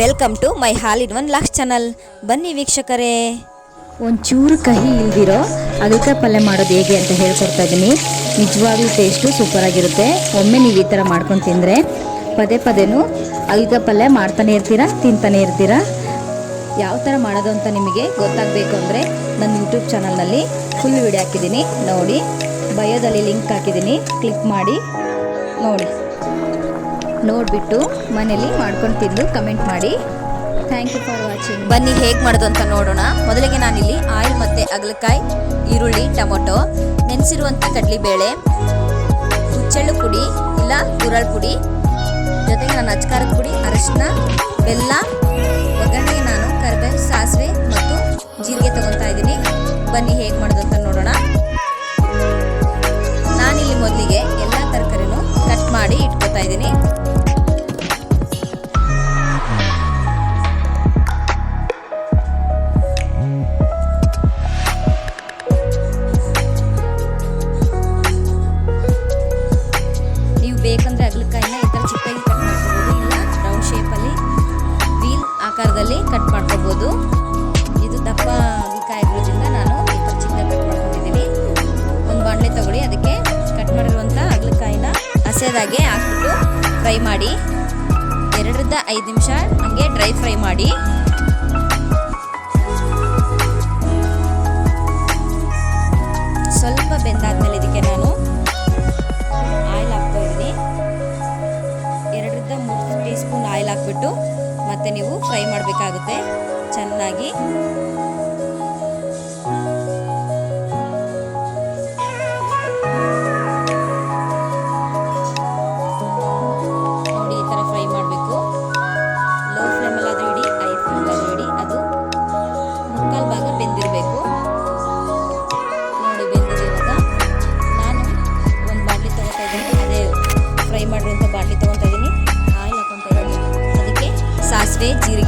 Welcome to my all in one lakhs channel ಬನ್ನಿ ವೀಕ್ಷಕರೇ. ಒಂಚೂರು ಕಹಿ ಇಲ್ದಿರೋ, ಅದಕ್ಕೆ ಪಲ್ಯ ಮಾಡೋದು ಹೇಗೆ ಅಂತ ಹೇಳ್ಕೊಡ್ತಾ ಇದ್ದೀನಿ. ನಿಜವಾಗ್ಲೂ ಟೇಸ್ಟು ಸೂಪರಾಗಿರುತ್ತೆ ಒಮ್ಮೆ ನೀವು ಈ ಥರ ಮಾಡ್ಕೊಂಡು ತಿಂದರೆ ಪದೇ ಪದೇನೂ ಅಗಲಕಾಯಿ ಪಲ್ಯ ಮಾಡ್ತಾನೆ ಇರ್ತೀರಾ, ತಿಂತಾನೆ ಇರ್ತೀರಾ? ಯಾವ ಥರ ಮಾಡೋದು ಅಂತ ನಿಮಗೆ ಗೊತ್ತಾಗಬೇಕು ಅಂದರೆ ನನ್ನ ಯೂಟ್ಯೂಬ್ ಚಾನಲ್ನಲ್ಲಿ ಫುಲ್ ವಿಡಿಯೋ ಹಾಕಿದ್ದೀನಿ. ನೋಡಿ ಬಯೋದಲ್ಲಿ ಲಿಂಕ್ ಹಾಕಿದ್ದೀನಿ. ಕ್ಲಿಕ್ ಮಾಡಿ, ನೋಡಿ. ನೋಡಿಬಿಟ್ಟು ಮನೇಲಿ ಮಾಡ್ಕೊಂಡು ತಿಂದು ಕಮೆಂಟ್ ಮಾಡಿ. ಥ್ಯಾಂಕ್ ಯು ಫಾರ್ ವಾಚಿಂಗ್ ಬನ್ನಿ, ಹೇಗೆ ಮಾಡೋದು ಅಂತ ನೋಡೋಣ. ಮೊದಲಿಗೆ ನಾನಿಲ್ಲಿ ಆಯಿಲ್ ಮತ್ತು ಅಗಲಕಾಯಿ, ಈರುಳ್ಳಿ, ಟೊಮೊಟೊ ನೆನೆಸಿರುವಂಥ ಕಡಲೆಬೇಳೆ, ಹುಚ್ಚೆಳ್ಳು ಪುಡಿ ಇಲ್ಲ ಗುರಳ್ ಪುಡಿ, ಜೊತೆಗೆ ನಾನು ಅಚ್ಕಾರದ ಪುಡಿ, ಅರಶಿನ, ಬೆಲ್ಲ, ಒಗ್ಗರಣೆಗೆ ನಾನು ಕರಿಬೇವು, ಸಾಸಿವೆ ಮತ್ತು ಜೀರಿಗೆ ತಗೊತಾ ಇದ್ದೀನಿ. ಬನ್ನಿ, ಹೇಗೆ ಮಾಡೋದು ಅಂತ ನೋಡೋಣ. ನಾನಿಲ್ಲಿ ಮೊದಲಿಗೆ ಎಲ್ಲ ತರಕಾರಿನೂ ಕಟ್ ಮಾಡಿ ಇಟ್ಕೋತಾ ಇದ್ದೀನಿ. ಆಕಾರದಲ್ಲಿ ಕಟ್ ಮಾಡ್ಕೋಬೋದು. ಇದು ದಪ್ಪ ಕಾಯಿರೋದ್ರಿಂದ ನಾನು ಈ ಚಿಕ್ಕ ಕಟ್ ಮಾಡ್ಕೊಂಡಿದ್ದೀನಿ. ಒಂದು ಬಾಣಲೆ ತಗೊಳ್ಳಿ, ಅದಕ್ಕೆ ಕಟ್ ಮಾಡಿರುವಂಥ ಅಗಲಕಾಯಿನ ಹಸೆದಾಗೆ ಹಾಕ್ಬಿಟ್ಟು ಫ್ರೈ ಮಾಡಿ. ಎರಡರಿಂದ ಐದು ನಿಮಿಷ ಹಂಗೆ ಡ್ರೈ ಫ್ರೈ ಮಾಡಿ. ಫ್ರೈ ಮಾಡಬೇಕಾಗುತ್ತೆ ಚೆನ್ನಾಗಿ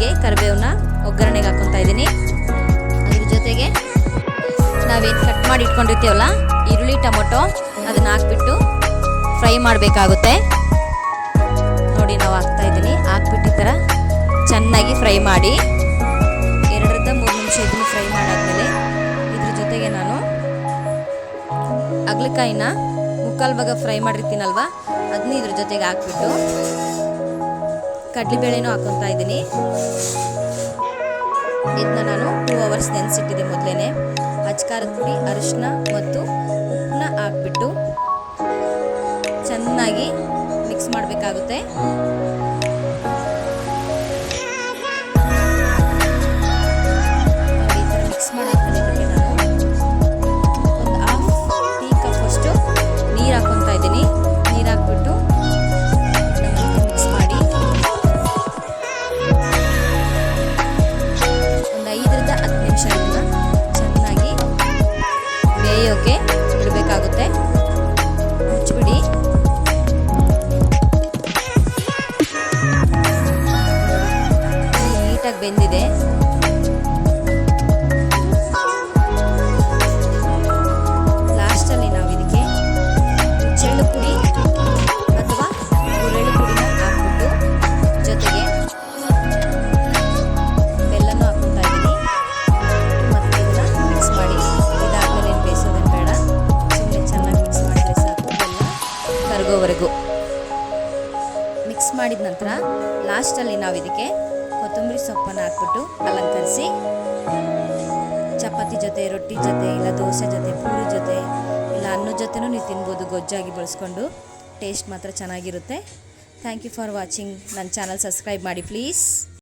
ಜೀರಿಗೆ ಕರಿಬೇವನ್ನ ಒಗ್ಗರಣೆಗೆ ಹಾಕೊತಾ ಇದ್ದೀನಿ. ಅದ್ರ ಜೊತೆಗೆ ನಾವೇನು ಕಟ್ ಮಾಡಿ ಇಟ್ಕೊಂಡಿರ್ತೀವಲ್ಲ, ಈರುಳ್ಳಿ, ಟೊಮೊಟೊ ಅದನ್ನ ಹಾಕ್ಬಿಟ್ಟು ಫ್ರೈ ಮಾಡಬೇಕಾಗುತ್ತೆ. ನೋಡಿ ನಾವು ಹಾಕ್ತಾ ಇದ್ದೀನಿ. ಹಾಕ್ಬಿಟ್ಟು ಥರ ಚೆನ್ನಾಗಿ ಫ್ರೈ ಮಾಡಿ, ಎರಡರಿಂದ ಮೂರು ನಿಮಿಷ ಇದನ್ನು ಫ್ರೈ ಮಾಡಾದ್ಮೇಲೆ ಇದ್ರ ಜೊತೆಗೆ ನಾನು ಅಗಲಕಾಯಿನ ಮುಕ್ಕಾಲು ಭಾಗ ಫ್ರೈ ಮಾಡಿರ್ತೀನಲ್ವ ಅದನ್ನ ಇದ್ರ ಜೊತೆಗೆ ಹಾಕ್ಬಿಟ್ಟು ಕಡಲೆಬೇಳೆನೂ ಹಾಕೊತಾ ಇದ್ದೀನಿ. ಇದನ್ನ ನಾನು ಟೂ ಅವರ್ಸ್ ನೆನೆಸಿಟ್ಟಿದ್ದೆ ಮೊದಲೇ ಅಚ್ಕಾರದ ಪುಡಿ ಅರಿಶಿನ ಮತ್ತು ಉಪ್ಪನ್ನ ಹಾಕ್ಬಿಟ್ಟು ಚೆನ್ನಾಗಿ ಮಿಕ್ಸ್ ಮಾಡಬೇಕಾಗುತ್ತೆ. ಮಿಕ್ಸ್ ಮಾಡಿದ ನಂತರ ಲಾಸ್ಟಲ್ಲಿ ನಾವು ಇದಕ್ಕೆ ಕೊತ್ತಂಬರಿ ಸೊಪ್ಪನ್ನು ಹಾಕ್ಬಿಟ್ಟು ಅಲಂಕರಿಸಿ, ಚಪಾತಿ ಜೊತೆ, ರೊಟ್ಟಿ ಜೊತೆ, ಇಲ್ಲ ದೋಸೆ ಜೊತೆ, ಪೂರಿ ಜೊತೆ, ಇಲ್ಲ ಅನ್ನದ ಜೊತೆನೂ ನೀವು ತಿನ್ಬೋದು, ಗೊಜ್ಜಾಗಿ ಬಳಸ್ಕೊಂಡು ಟೇಸ್ಟ್ ಮಾತ್ರ ಚೆನ್ನಾಗಿರುತ್ತೆ. ಥ್ಯಾಂಕ್ ಯು ಫಾರ್ ವಾಚಿಂಗ್ ನನ್ನ ಚಾನಲ್ ಸಬ್ಸ್ಕ್ರೈಬ್ ಮಾಡಿ ಪ್ಲೀಸ್